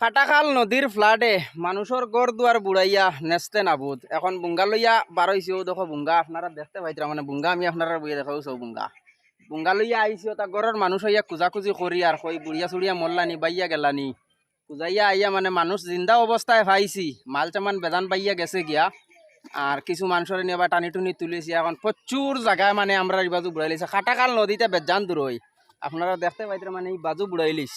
কাটাখাল নদীর ফ্লাডে মানুষের গড় দুয়ার বুড়াইয়া নেস্তে নাবুদ। এখন বুঙ্গা লইয়া বারইছেও দেখো বুঙ্গা। আপনারা দেখতে পাইতরা মানে বুঙ্গা আমি আপনারা বইয়ে দেখাও সব বুঙ্গা। বুঙ্গা লইয়া আইসিও তা গড়ের মানুষ হইয়া কুজাকুজি করি আর কই বুড়িয়া চুড়িয়া মরলানি বাইয়া গেলানি কুজাইয়া আইয়া মানে মানুষ জিন্দা অবস্থায় পাইছি মাল চামান বেদান বাইয়া গেছে গিয়া। আর কিছু মানুষের নিয়ে টানি টুনি তুলিছি। এখন প্রচুর জায়গায় মানে আমরা এই বাজু বুড়াইলিছে কাটাকাল নদীতে বেজান দূর হই আপনারা দেখতে পাইতরা মানে এই বাজু বুড়াইলিস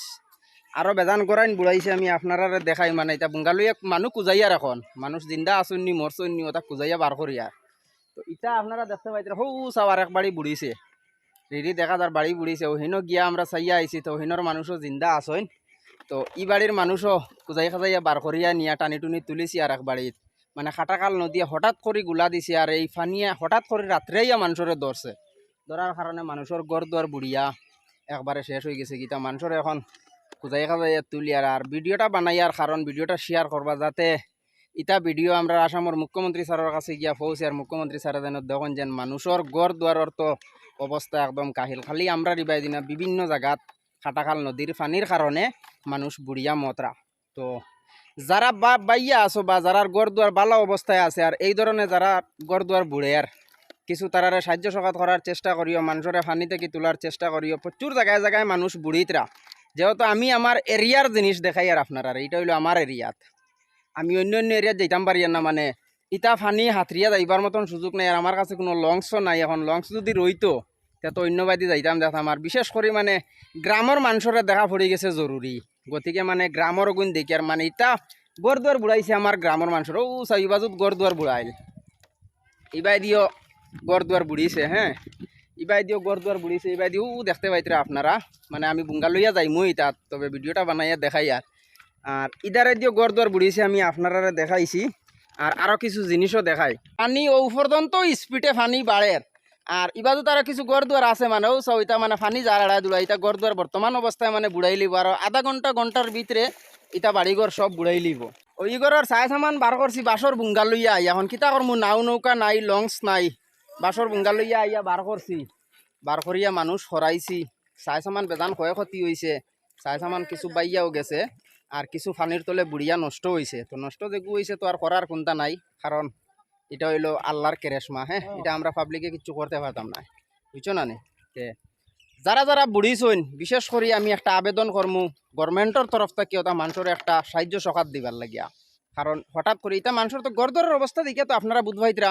আরও বেজান করাইন বুড়াইছে আমি আপনারা দেখাই মানে এটা বুঙ্গালুয়ে মানুষ কুজাইয়ার এখন। মানুষ জিন্দা আসুন নি মরছুন নি ওটা কুজাইয়া বার করিয়ার তো ইটা আপনারা দেখতে পাইতে হৌ চাওয়ার এক বাড়ি বুড়িছে রিরি দেখা যার বাড়ি বুড়িছে ওহিনো গিয়া আমরা চাইয়া আইছি তো ওহিনোর মানুষও জিন্দা আসইন তো ই বাড়ির মানুষও কুজাই খাজাইয়া বার করিয়া নিয়া টানি টুনি তুলিছি আর এক বাড়িত মানে খাটাকাল নদী হঠাৎ করে গুলা দিছে আর এই ফানিয়া হঠাৎ করে রাত্রেইয়া মানুষরে ধরছে ধরার কারণে মানুষের গড় দুয়ার বুড়িয়া একবারে শেষ হয়ে গেছে গীতা। মানুষের এখন খুঁজাই খাজাই তুলি আর আর ভিডিওটা বানাইয়ার কারণ ভিডিওটা শেয়ার করবা যাতে ইটা ভিডিও আমরা আসামের মুখ্যমন্ত্রী স্যারের কাছে গিয়া পৌঁছে আর মুখ্যমন্ত্রী স্যারে যেন দেখুন যেন মানুষের গড় দুয়ারের তো অবস্থা একদম কাহিল। খালি আমরা রিবাই দিনা বিভিন্ন জায়গাত খাটাখাল নদীর পানির কারণে মানুষ বুড়িয়া মতরা তো যারা বা বাইয়া আছো বা যারা গড় দুয়ার ভালো অবস্থায় আছে আর এই ধরনের যারা গড় দুয়ার বুড়ে আর কিছু তারারে সাহায্য সকাত করার চেষ্টা করিও মানুষের ফানি থেকে তোলার চেষ্টা করিও প্রচুর জায়গায় জায়গায় মানুষ বুড়িতরা যেহেতু আমি আমার এরিয়ার জিনিস দেখাই আর আপনারা এইটা হইল আমার এরিয়াত। আমি অন্য অন্য এরিয়াত যাইতাম পারি না মানে ইটা ফানি হাতরিয়া যাইবার মতন সুযোগ নাই আর আমার কাছে কোনো লংসও নাই। এখন লংস যদি রইতো, তে তো অন্য বাদি যাইতাম দেখতাম আর বিশেষ করে মানে গ্রামের মানুষরে দেখা পড়ে গেছে জরুরি। গতিকে মানে গ্রামের গুণ দেখি আর মানে ইটা গড়দুয়ার বুড়াইছে আমার গ্রামের মানুষের। ও চাই বাজুত গড়দুয়ার বুড়াইল। ইবাই দিও গড়দুয়ার বুড়িছে হ্যাঁ? ইবাই দিও গড়দুয়ার বুড়িছে ইবাই দিও দেখতে পাইতরা আপনারা। মানে আমি বুঙ্গা লইয়া যাই মই তাত, তবে ভিডিওটা বানাইয়া দেখাই আর আর ইদারে দিও গড়দুয়ার বুড়িছে আমি আপনারা দেখাইছি। আর আরও কিছু জিনিসও দেখাই। পানি ও পর্যন্ত স্পিডে পানি বাড়ে আর ইবাজু তারা কিছু গড়দুয়ার আছে মানে ও সব ইটা মানে পানি যার এড়াই দুড়াই ইটা গড়দুয়ার বর্তমান অবস্থায় মানে বুড়াই লিব। আর আধা ঘণ্টা ঘণ্টার ভিতরে ইটা বাড়িঘর সব বুড়াই লিব। ওই ঘরের চাই সামান বার করছি বাসর বুঙ্গা লইয়া এখন কিতা করমু নাও নৌকা নাই লংস নাই। বাসর বুঙ্গা লইয়া আইয়া বার করছি বার করিয়া মানুষ হরাইছি চাই সামান বেদান ক্ষয় ক্ষতি হয়েছে চাই সামান কিছু বাইয়াও গেছে। আর কিছু ফানির তলে বুড়িয়া নষ্ট হয়েছে তো নষ্ট যেগু হয়েছে তো আর করার কোনটা নাই। কারণ এটা হইল আল্লাহর কেরেশমা হ্যাঁ এটা আমরা পাবলিকে কিছু করতে পারতাম না। বুঝছ না নে? যারা যারা বুড়িছইন বিশেষ করে আমি একটা আবেদন করমু। গভর্নমেন্টর তরফ থেকে ওটা মানুষের একটা সাহায্য সকাত দিবার লাগিয়া। কারণ হঠাৎ করে এটা মানুষের তো গড়দরের অবস্থা দেখে তো আপনারা বুধবাইতরা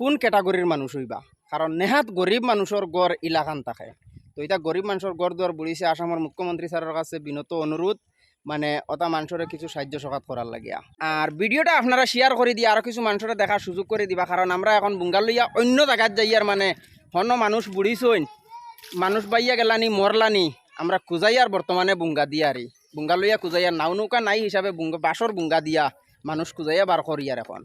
কোন ক্যাটাগরির মানুষ হইবা? কারণ নেহাত গরিব মানুষের গড় ইলাকান থাকে। তো এটা গরিব মানুষের গড় দুয়ার বুড়িছে আসামের মুখ্যমন্ত্রী স্যারের কাছে বিনত অনুরোধ মানে ওটা মানুষের কিছু সাহায্য সকাত করার লাগিয়া। আর ভিডিওটা আপনারা শেয়ার করে দিয়ে আরও কিছু মানুষের দেখার সুযোগ করে দিবা, কারণ আমরা এখন বুঙ্গাল লইয়া অন্য জায়গাত যাইয়ার মানে হন্য মানুষ বুড়িছইন, মানুষ বাইয়া গেলানি, মরলানি, আমরা কুজাইয়ার বর্তমানে বুঙ্গা দিয়ারি। বুঙ্গা লইয়া কুজাইয়ার নাও নৌকা নাই হিসাবে বুঙ্গা বুঙ্গা দিয়া মানুষ কুজাইয়া বার করিয়ার এখন।